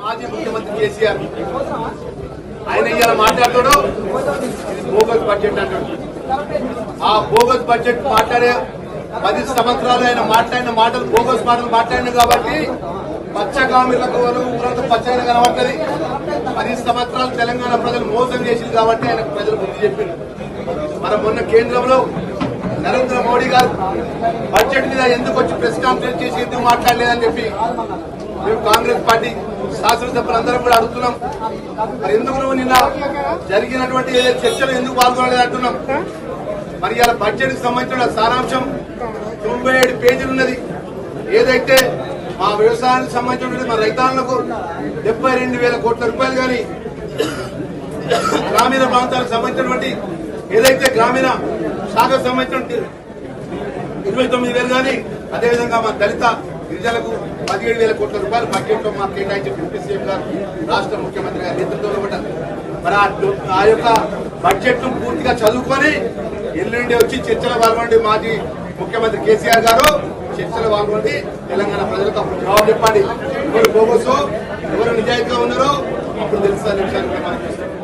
మాజీ ముఖ్యమంత్రి కేసీఆర్. ఆయన ఇలా మాట్లాడుతాడు బోగస్ బడ్జెట్ అంటాడు. ఆ బోగస్ బడ్జెట్ మాట్లాడే పది సంవత్సరాలు ఆయన మాట్లాడిన మాటలు బోగస్ మాటలు మాట్లాడిన కాబట్టి పచ్చగామిలకు ఊరంతా పచ్చగా కనబడుతుంది. పది సంవత్సరాలు తెలంగాణ ప్రజలు మోసం చేసింది కాబట్టి ఆయన ప్రజలు బుద్ధి చెప్పింది మన మొన్న కేంద్రంలో నరేంద్ర మోడీ గారు బడ్జెట్ మీద ఎందుకు వచ్చి ప్రెస్ కాన్ఫరెన్స్ చేసి ఎందుకు మాట్లాడలేదని చెప్పి మేము కాంగ్రెస్ పార్టీ శాసనసభ్యులందరం కూడా అడుగుతున్నాం. మరి ఎందుకు నువ్వు నిన్న జరిగినటువంటి చర్చలు ఎందుకు పాల్గొనలేదు అంటున్నాం? మరి ఇలా బడ్జెట్ సంబంధించిన సారాంశం తొంభై ఏడు పేజీలు ఉన్నది. ఏదైతే మా వ్యవసాయానికి సంబంధించిన మా రైతాంగులకు డెబ్బై రెండు వేల కోట్ల రూపాయలు కానీ గ్రామీణ ప్రాంతాలకు సంబంధించినటువంటి ఏదైతే గ్రామీణ శాఖకు సంబంధించిన ఇరవై తొమ్మిది వేలు కానీ అదేవిధంగా మా దళిత గిరిజనులకు పదిహేడు వేల కోట్ల రూపాయలు బడ్జెట్లో మాకు కేటాయించిన డిప్యూటీ సీఎం గారు రాష్ట్ర ముఖ్యమంత్రి గారి నేతృత్వంలో మరి ఆ యొక్క బడ్జెట్ను పూర్తిగా చదువుకొని ఎల్లుండి వచ్చి చర్చల పాల్గొండి మాజీ ముఖ్యమంత్రి కేసీఆర్ గారు చర్చలు పాల్గొండి తెలంగాణ ప్రజలకు అప్పుడు జవాబు చెప్పండి. ఎవరు బోగోసు ఎవరు నిజాయితీగా ఉన్నారో అప్పుడు తెలుసా విషయాన్ని